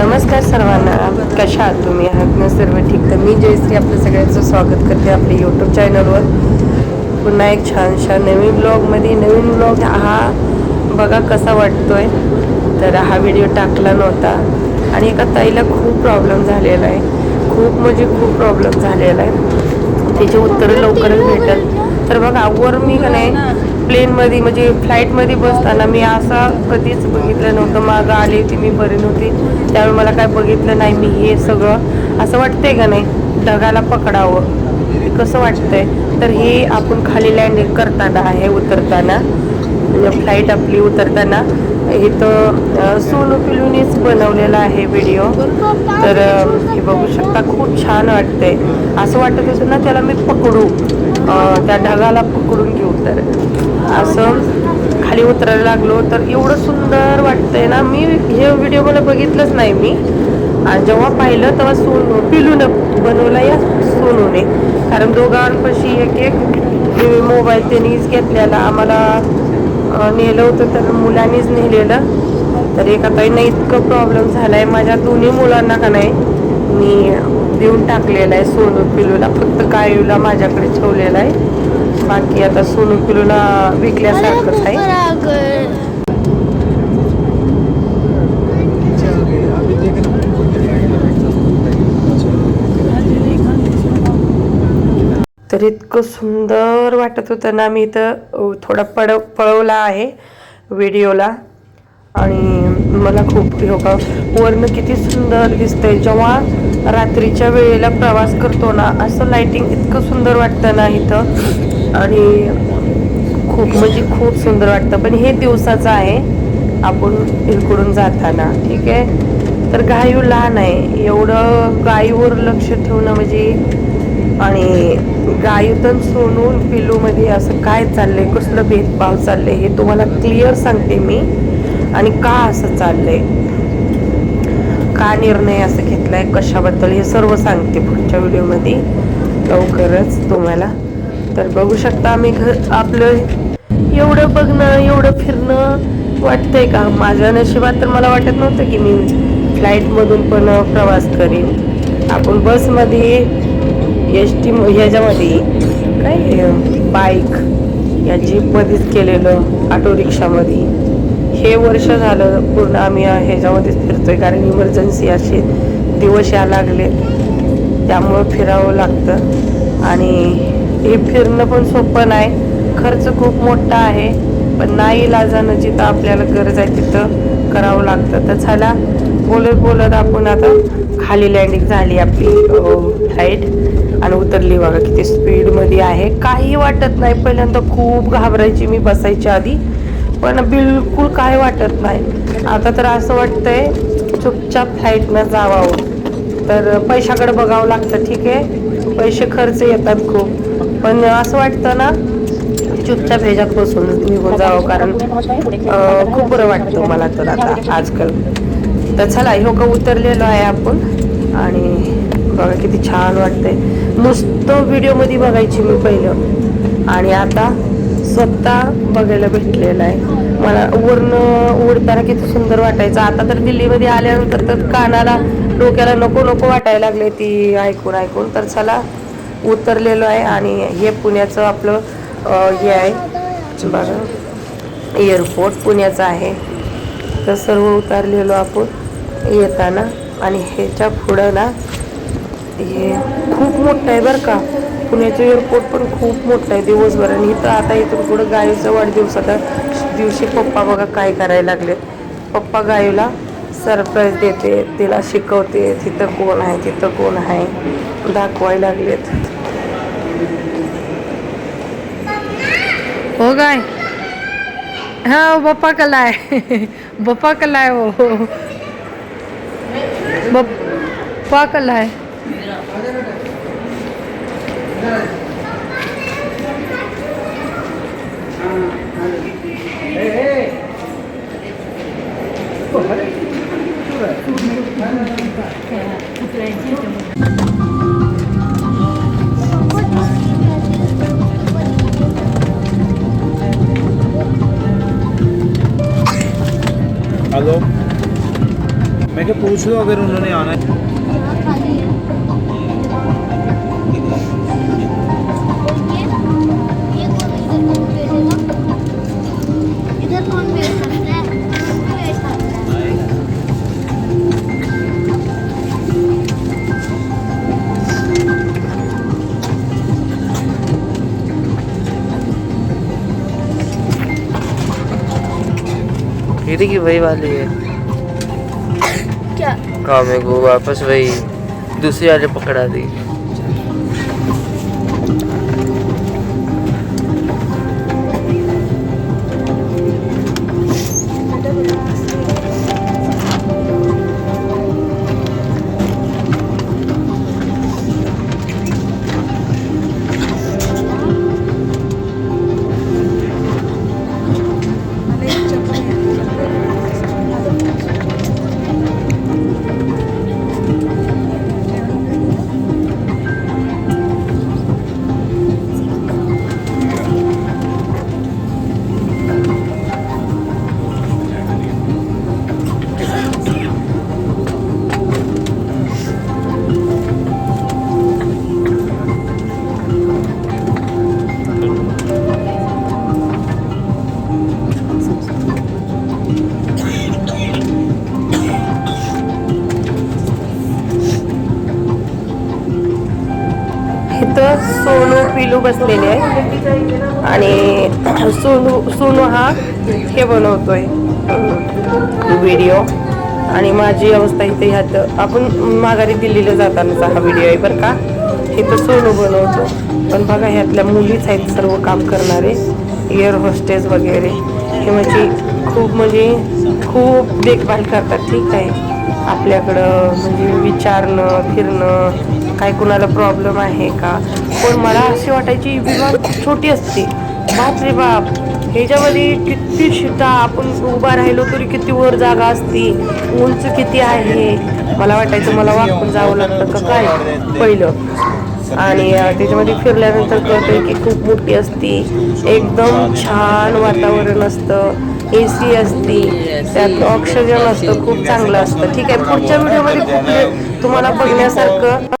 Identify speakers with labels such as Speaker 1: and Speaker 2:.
Speaker 1: नमस्कार सर्वांना. कशा आहात तुम्ही? आहात ना सर्व ठीक? तर मी जयश्री आपलं सगळ्यांचं स्वागत करते आपल्या यूट्यूब चॅनलवर पुन्हा एक छानशा नवीन ब्लॉगमध्ये नवीन ब्लॉग हा बघा कसा वाटतोय. तर हा व्हिडिओ टाकला नव्हता. आणि एका ताईला खूप प्रॉब्लेम झालेला आहे. खूप म्हणजे खूप प्रॉब्लेम झालेला आहे. त्याचे उत्तरं लवकरच भेटेल. तर बघा वर मी का नाही प्लेनमध्ये म्हणजे फ्लाईटमध्ये बसताना मी असा कधीच बघितलं नव्हतं. मागं आली होती मी बरी नव्हती. त्यामुळे मला काय बघितलं नाही मी हे सगळं. असं वाटतंय का नाही? ढगाला पकडावं. कसं वाटतंय? तर हे आपण खाली लँडिंग करताना आहे उतरताना. म्हणजे फ्लाईट आपली उतरताना. इथं तर सोनू पिलूनीच बनवलेला आहे व्हिडिओ तर हे बघू शकता खूप छान वाटतंय. असं वाटत होतं ना त्याला मी पकडू. त्या ढगाला पकडून घेऊ तर. असं खाली उतरायला लागलो तर एवढं सुंदर वाटतंय ना. मी हे व्हिडिओ मला बघितलंच नाही मी. आणि जेव्हा पाहिलं तेव्हा सोनू पिलून बनवला या सोनूने. कारण दोघांपाशी एक एक मोबाईल त्यांनीच घेतलेला. आम्हाला नेलं होतं तर मुलांनीच नेलेलं. तर एका ताईनं इतकं प्रॉब्लेम झाला आहे माझ्या दोन्ही मुलांना का नाही मी देऊन टाकलेला आहे सोनू पिलूला. फक्त कायूला माझ्याकडे ठेवलेला आहे. बाकी आता सोनू पिलूला विकल्यासारखंच आहे. तर इतकं सुंदर वाटत होतं ना मी इथं थोडा पड पळवला आहे व्हिडिओला. आणि मला खूप योगा वरनं किती सुंदर दिसतंय. जेव्हा रात्रीच्या वेळेला प्रवास करतो ना असं लाईटिंग इतकं सुंदर वाटतं ना इथं. आणि खूप म्हणजे खूप सुंदर वाटतं. पण हे दिवसाचं आहे. आपण इकडून जाताना ठीक आहे? तर गायू लहान आहे. एवढं गायीवर लक्ष ठेवणं म्हणजे आणि गायूतन सोनून पिलूमध्ये असं काय चाललंय? कसलं भेदभाव चाललंय? हे तुम्हाला क्लिअर सांगते मी. आणि का असं चाललंय? का निर्णय असं घेतलाय? कशाबद्दल? हे सर्व सांगते पुढच्या व्हिडिओमध्ये. लवकरच तुम्हाला. तर बघू शकता आम्ही घर आपलं एवढं बघणं एवढं फिरणं वाटतंय का? माझ्या नशिबात तर मला वाटत नव्हतं की मी फ्लाईटमधून पण प्रवास करीन. आपण बसमध्ये एस टी ह्याच्यामध्ये काय बाईक या जीपमध्येच केलेलं ऑटो रिक्षामध्ये हे वर्ष झालं पूर्ण आम्ही ह्याच्यामध्येच फिरतोय कारण इमर्जन्सी असे दिवस या लागले. त्यामुळं फिरावं लागतं. आणि हे फिरणं पण सोपं नाही. खर्च खूप मोठा आहे पण नाही इलाजानं जिथं आपल्याला गरज आहे तिथं करावं लागतं. तर चला बोलत बोलत आपण आता खाली लँडिंग झाली आपली फ्लाईट आणि उतरली बघा किती स्पीडमध्ये आहे. काही वाटत नाही पहिल्यांदा खूप घाबरायची मी बसायच्या आधी. पण बिलकुल काय वाटत नाही. आता तर असं वाटतंय चुपचाप फ्लाईटनं जावावं तर पैशाकडे बघावं लागतं ठीक आहे? पैसे खर्च येतात खूप. पण असं वाटतं ना चुपचाप ह्याच्यात बसून निघून जावं कारण खूप बरं वाटतं मला तर आता आजकाल. तर चला हो का उतरलेलो आहे आपण. आणि बघा किती छान वाटतंय. नुसतं व्हिडिओमध्ये बघायची मी पहिलं. आणि आता स्वतः बघायला भेटलेलं आहे. मला वरनं उडताना किती सुंदर वाटायचं. आता तर दिल्लीमध्ये आल्यानंतर तर कानाला डोक्याला नको नको वाटायला लागले ती ऐकून ऐकून. तर चला उतरलेलो आहे आणि हे पुण्याचं आपलं हे आहे. बघा एअरपोर्ट पुण्याचं आहे. तर सर्व उतरलेलो आपण येताना आणि ह्याच्या पुढं ना हे खूप मोठं आहे बरं का. पुण्याचं एअरपोर्ट पण खूप मोठं आहे दिवसभर. आणि इथं आता इथून पुढं गायूचा वाढदिवसाच्या दिवशी पप्पा बघा काय करायला लागले. पप्पा गायूला सरप्राईज देते तिला शिकवते तिथं कोण आहे तिथं कोण आहे दाखवायला लागलेत. हो गाय. हा हो, बप्पा कला आहे. बप्पा कला आहे हो, हो. बप्पा कला आहे.
Speaker 2: Hello. मैं इनके पूछ लो अगर उन्होंने आना है
Speaker 3: खाली है
Speaker 4: दीदी की वही वाली है?
Speaker 3: क्या?
Speaker 4: काम है वो वापस वही दूसरी वाले पकड़ा दी।
Speaker 1: सोनू बसलेले आहे. आणि सोनू सोनू हा हे बनवतोय. व्हिडिओ. आणि माझी अवस्था इथे ह्यात आपण माघारी दिल्लीला जातानाचा हा व्हिडिओ आहे बरं का. हे तर सोनू बनवतो. पण बघा ह्यातल्या मुलीच आहेत सर्व काम करणारे. एअर होस्टेस वगैरे. हे म्हणजे खूप म्हणजे खूप देखभाल करतात ठीक आहे. आपल्याकडं म्हणजे विचारणं फिरणं काय कुणाला प्रॉब्लेम आहे का? पण मला अशी वाटायची विमान खूप छोटी असते. बाप रे बाप. ह्याच्यामध्ये किती शिटा आपण उभा राहिलो तरी किती वर जागा असती. उंच किती आहे? मला वाटायचं मला वाकून जावं लागतं का काय? पहिलं. आणि त्याच्यामध्ये फिरल्यानंतर कळतं की खूप मोठी असती. एकदम छान वातावरण असतं. ए सी असती. त्यात ऑक्सिजन असतं. खूप चांगलं असतं. ठीक आहे पुढच्या व्हिडिओमध्ये खूप तुम्हाला बघण्यासारखं